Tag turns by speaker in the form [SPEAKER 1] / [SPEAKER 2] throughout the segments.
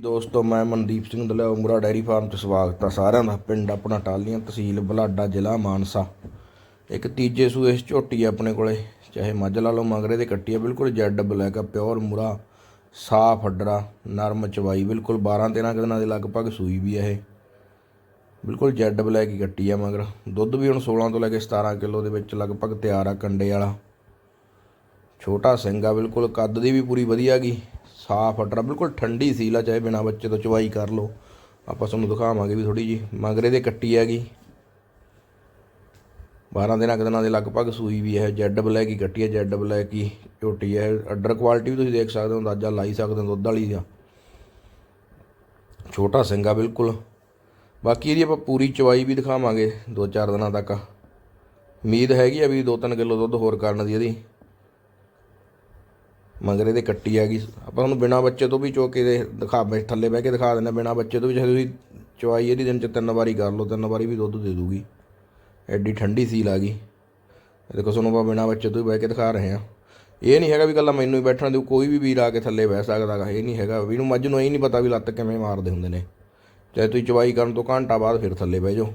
[SPEAKER 1] ਦੋਸਤੋ, ਮੈਂ Mandeep Singh Dalia Umra dairy farm 'ਚ ਸਵਾਗਤ ਆ ਸਾਰਿਆਂ ਦਾ। ਪਿੰਡ ਆਪਣਾ ਟਾਲੀਆਂ ਤਹਿਸੀਲ ਬਲਾਡਾ, ਜ਼ਿਲ੍ਹਾ ਮਾਨਸਾ। ਇੱਕ ਤੀਜੇ ਸੂਏ ਇਸ ਝੋਟੀ ਆਪਣੇ ਕੋਲੇ। ਚਾਹੇ ਮੱਝ ਲਾ ਲਓ, ਮਗਰੇ ਦੇ ਕੱਟੀ ਆ, ਬਿਲਕੁਲ ਜੈਡ ਬਲੈਕ ਆ, ਪਿਓਰ ਮੁਰਾ, ਸਾਫ਼ ਹੱਡਰਾ ਨਰਮ ਚਵਾਈ, ਬਿਲਕੁਲ 12 13 ਦਿਨਾਂ ਦੇ ਲਗਭਗ ਸੂਈ ਵੀ ਆ ਇਹ। ਬਿਲਕੁਲ ਜੈਡ ਬਲੈਕ ਹੀ ਕੱਟੀ ਆ ਮਗਰ। ਦੁੱਧ ਵੀ ਹੁਣ 16 ਤੋਂ ਲੈ ਕੇ 17 ਕਿਲੋ ਦੇ ਵਿੱਚ ਲਗਭਗ ਤਿਆਰ ਆ ਕੰਡੇ ਵਾਲਾ। ਛੋਟਾ ਸਿੰਘ ਆ, ਬਿਲਕੁਲ ਕੱਦ ਦੀ ਵੀ ਪੂਰੀ ਵਧੀਆ ਗਈ ਸਾਫ਼ ਅਟਰਾ ਬਿਲਕੁਲ ਠੰਡੀ ਸੀਲ ਆ, ਚਾਹੇ ਬਿਨਾ ਬੱਚੇ ਤੋਂ ਚਵਾਈ ਕਰ ਲਓ। ਆਪਾਂ ਤੁਹਾਨੂੰ ਦਿਖਾਵਾਂਗੇ ਵੀ ਥੋੜੀ ਜੀ ਮਗਰੇ ਦੇ ਕੱਟੀ ਹੈਗੀ। 12 ਦਿਨਾਂ ਕੁ ਦਿਨਾਂ ਦੇ ਲਗਭਗ ਸੂਈ ਵੀ ਹੈ ਜੈਡ ਬਲੈਕ ਹੀ ਕੱਟੀ ਹੈ ਜੈਡ ਬਲੈਕ ਹੀ ਝੋਟੀ ਹੈ। ਅਡਰ ਕੁਆਲਿਟੀ ਵੀ ਤੁਸੀਂ ਦੇਖ ਸਕਦੇ ਹੋ, ਅੰਦਾਜ਼ਾ ਲਾਈ ਸਕਦੇ ਹੋ, ਦੁੱਧ ਵਾਲੀ ਦਾ ਛੋਟਾ ਸਿੰਘਾ ਬਿਲਕੁਲ। ਬਾਕੀ ਇਹਦੀ ਆਪਾਂ ਪੂਰੀ ਚਵਾਈ ਵੀ ਦਿਖਾਵਾਂਗੇ 2-4 ਦਿਨਾਂ ਤੱਕ। ਉਮੀਦ ਹੈਗੀ ਆ ਵੀ 2-3 ਕਿਲੋ ਦੁੱਧ ਹੋਰ ਕਰਨ ਦੀ ਇਹਦੀ। ਮਗਰੇ ਦੇ ਕੱਟੀ ਹੈਗੀ ਆਪਾਂ ਤੁਹਾਨੂੰ ਬਿਨਾ ਬੱਚੇ ਤੋਂ ਵੀ ਚੋਕੇ ਦੇ ਦਿਖਾ, ਬੈ, ਥੱਲੇ ਬਹਿ ਕੇ ਦਿਖਾ ਦਿੰਦੇ ਬਿਨਾ ਬੱਚੇ ਤੋਂ ਵੀ। ਚਾਹੇ ਤੁਸੀਂ ਚਵਾਈ ਇਹਦੀ ਦਿਨ ਚ ਤਿੰਨ ਵਾਰੀ ਕਰ ਲਓ, ਤਿੰਨ ਵਾਰੀ ਵੀ ਦੁੱਧ ਦੇ ਦੂਗੀ। ਐਡੀ ਠੰਡੀ ਸੀਲ ਆ ਗਈ। ਇਹ ਦੇਖੋ ਤੁਹਾਨੂੰ ਆਪਾਂ ਬਿਨਾ ਬੱਚੇ ਤੋਂ ਹੀ ਬਹਿ ਕੇ ਦਿਖਾ ਰਹੇ ਹਾਂ। ਇਹ ਨਹੀਂ ਹੈਗਾ ਵੀ ਕੱਲਾ ਮੈਨੂੰ ਹੀ ਬੈਠਣ ਦਿਓ, ਕੋਈ ਵੀ ਵੀਰ ਆ ਕੇ ਥੱਲੇ ਬਹਿ ਸਕਦਾ ਗਾ। ਇਹ ਨਹੀਂ ਹੈਗਾ। ਵੀ ਨੂੰ ਮੱਝ ਨੂੰ ਇਹ ਨਹੀਂ ਪਤਾ ਵੀ ਲੱਤ ਕਿਵੇਂ ਮਾਰਦੇ ਹੁੰਦੇ ਨੇ। ਚਾਹੇ ਤੁਸੀਂ ਚਵਾਈ ਕਰਨ ਤੋਂ ਘੰਟਾ ਬਾਅਦ ਫਿਰ ਥੱਲੇ ਬਹਿ ਜਾਓ।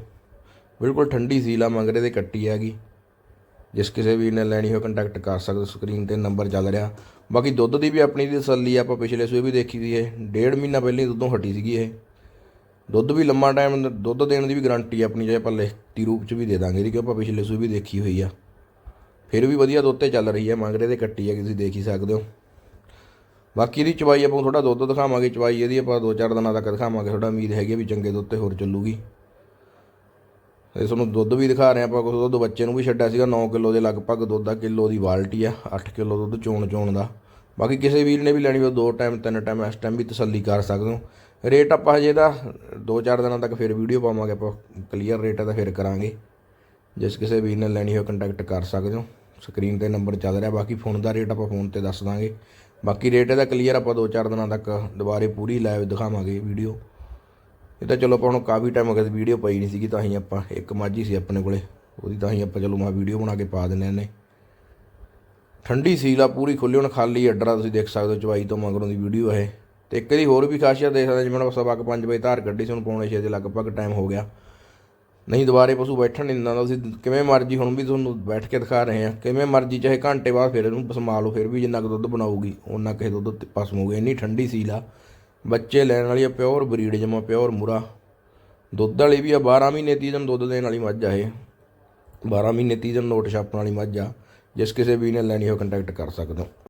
[SPEAKER 1] ਬਿਲਕੁਲ ਠੰਡੀ ਸੀਲ ਆ, ਮਗਰੇ ਦੇ ਕੱਟੀ ਹੈਗੀ ਜਿਸ ਕਿਸੇ ਵੀਰ ਨੇ ਲੈਣੀ ਹੋਵੇ ਕੰਟੈਕਟ ਕਰ ਸਕਦੇ ਸਕਰੀਨ ਤੇ ਨੰਬਰ ਚੱਲ ਰਿਹਾ। ਬਾਕੀ ਦੁੱਧ ਦੀ ਵੀ ਆਪਣੀ ਦੀ ਤਸੱਲੀ ਆਪਾਂ ਪਿਛਲੇ ਸੂਏ ਵੀ ਦੇਖੀ ਸੀ ਇਹ, ਡੇਢ ਮਹੀਨਾ ਪਹਿਲਾਂ ਹੀ ਦੁੱਧੋਂ ਹਟੀ ਸੀਗੀ ਇਹ। ਦੁੱਧ ਵੀ ਲੰਮਾ ਟਾਈਮ ਦੁੱਧ ਦੇਣ ਦੀ ਵੀ ਗਾਰੰਟੀ ਆਪਣੀ ਜੇ ਆਪਾਂ ਲਿਖਤੀ ਰੂਪ ਚ ਵੀ ਦੇ ਦਾਂਗੇ ਇਹਦੀ, ਕਿ ਆਪਾਂ ਪਿਛਲੇ ਸੂਏ ਵੀ ਦੇਖੀ ਹੋਈ ਆ। ਫਿਰ ਵੀ ਵਧੀਆ ਦੁੱਧ ਤੇ ਚੱਲ ਰਹੀ ਹੈ ਮਗਰੇ ਦੇ ਕੱਟੀ ਆ, ਤੁਸੀਂ ਦੇਖ ਹੀ ਸਕਦੇ ਹੋ। ਬਾਕੀ ਇਹਦੀ ਚਵਾਈ ਆਪਾਂ ਥੋੜਾ ਦੁੱਧ ਦਿਖਾਵਾਂਗੇ, ਚਵਾਈ ਇਹਦੀ ਆਪਾਂ 2-4 ਦਿਨਾਂ ਤੱਕ ਦਿਖਾਵਾਂਗੇ ਥੋੜਾ ਉਮੀਦ ਹੈਗੀ ਵੀ ਚੰਗੇ ਦੁੱਧ ਤੇ ਹੋਰ ਚੱਲੂਗੀ। ਇਹ ਤੁਹਾਨੂੰ ਦੁੱਧ ਵੀ ਦਿਖਾ ਰਹੇ ਆਪਾਂ ਕੁਝ ਦੁੱਧ ਬੱਚੇ ਨੂੰ ਵੀ ਛੱਡਿਆ ਸੀਗਾ 9 ਕਿਲੋ ਦੇ ਲਗਭਗ ਦੁੱਧ ਆ, ਕਿਲੋ ਦੀ ਬਾਲਟੀ ਆ 8 ਕਿਲੋ ਦੁੱਧ ਚੋਣ ਚੋਣ ਦਾ। ਬਾਕੀ ਕਿਸੇ ਵੀਰ ਨੇ ਵੀ ਲੈਣੀ ਹੋਵੇ, ਦੋ ਟਾਈਮ ਤਿੰਨ ਟਾਈਮ ਇਸ ਟਾਈਮ ਵੀ ਤਸੱਲੀ ਕਰ ਸਕਦੇ ਹੋ। ਰੇਟ ਆਪਾਂ ਹਜੇ ਦਾ 2-4 ਦਿਨਾਂ ਤੱਕ ਫਿਰ ਵੀਡੀਓ ਪਾਵਾਂਗੇ, ਆਪਾਂ ਕਲੀਅਰ ਰੇਟ ਦਾ ਫਿਰ ਕਰਾਂਗੇ। ਜਿਸ ਕਿਸੇ ਵੀਰ ਨੇ ਲੈਣੀ ਹੋਵੇ ਕੰਟੈਕਟ ਕਰ ਸਕਦੇ ਹੋ। ਸਕਰੀਨ ਤੇ ਨੰਬਰ ਚੱਲ ਰਿਹਾ, ਬਾਕੀ ਫੋਨ ਦਾ ਰੇਟ ਆਪਾਂ ਫੋਨ ਤੇ ਦੱਸ ਦਾਂਗੇ। ਬਾਕੀ ਰੇਟ ਇਹਦਾ ਕਲੀਅਰ ਆਪਾਂ 2-4 ਦਿਨਾਂ ਤੱਕ ਦੁਬਾਰੇ ਪੂਰੀ ਲਾਈਵ ਦਿਖਾਵਾਂਗੇ ਵੀਡੀਓ ਇਹ ਤਾਂ ਚਲੋ ਆਪਾਂ ਹੁਣ ਕਾਫੀ ਟਾਈਮ ਹੋ ਗਿਆ ਵੀਡੀਓ ਪਈ ਨਹੀਂ ਸੀਗੀ, ਤਾਂ ਹੀ ਆਪਾਂ ਇੱਕ ਮਾਝੀ ਸੀ ਆਪਣੇ ਕੋਲੇ। ਉਹਦੀ ਤਾਂ ਹੀ ਆਪਾਂ ਚਲੋ ਮੈਂ ਵੀਡੀਓ ਬਣਾ ਕੇ ਪਾ ਦਿੰਦੇ ਨੇ ਠੰਡੀ ਸੀਲ ਆ, ਪੂਰੀ ਖੁੱਲੀ ਹੁਣ ਖਾਲੀ ਅੱਡਰਾ ਤੁਸੀਂ ਦੇਖ ਸਕਦੇ ਹੋ, ਚਵਾਈ ਤੋਂ ਮਗਰੋਂ ਦੀ ਵੀਡੀਓ ਹੈ ਤੇ ਇੱਕ ਦੀ ਹੋਰ ਵੀ ਖਾਸੀਅਤ ਦੇਖ ਸਕਦੇ ਜਿਵੇਂ ਹੁਣ ਸਵਾ ਕੁ ਪੰਜ ਵਜੇ ਧਾਰ ਕੱਢੀ ਸੀ, ਹੁਣ ਪੌਣੇ 6 ਦੇ ਲਗਭਗ ਟਾਈਮ ਹੋ ਗਿਆ। ਨਹੀਂ, ਦੁਬਾਰੇ ਪਸ਼ੂ ਬੈਠਣ ਨਹੀਂ ਦਿੰਦਾ ਤੁਸੀਂ ਕਿਵੇਂ ਮਰਜ਼ੀ ਹੁਣ ਵੀ ਤੁਹਾਨੂੰ ਬੈਠ ਕੇ ਦਿਖਾ ਰਹੇ ਆ ਕਿਵੇਂ ਮਰਜ਼ੀ, ਚਾਹੇ ਘੰਟੇ ਬਾਅਦ ਫਿਰ ਇਹਨੂੰ ਪਸਮਾ ਲਓ ਫਿਰ ਵੀ ਜਿੰਨਾ ਕੁ ਦੁੱਧ ਬਣਾਊਗੀ ਉਹਨਾਂ ਕਿਸੇ ਦੁੱਧ ਤੇ ਇੰਨੀ ਠੰਡੀ ਸੀਲ ਆ। ਬੱਚੇ ਲੈਣ ਵਾਲੀ ਆ, ਪਿਓਰ ਬਰੀਡ ਜਮਾ, ਪਿਓਰ ਮੁਰਾ। ਦੁੱਧ ਵਾਲੀ ਵੀ ਆ 12 ਮਹੀਨੇ ਤੀਜਨ ਦੁੱਧ ਦੇਣ ਵਾਲੀ ਮੱਝ ਆ ਇਹ। 12 ਮਹੀਨੇ 30 ਦਿਨ ਨੋਟ ਛਾਪਣ ਵਾਲੀ ਮੱਝ ਆ। ਜਿਸ ਕਿਸੇ ਵੀ ਨੇ ਲੈਣੀ ਹੋ ਕੰਟੈਕਟ ਕਰ ਸਕਦੇ ਹੋ।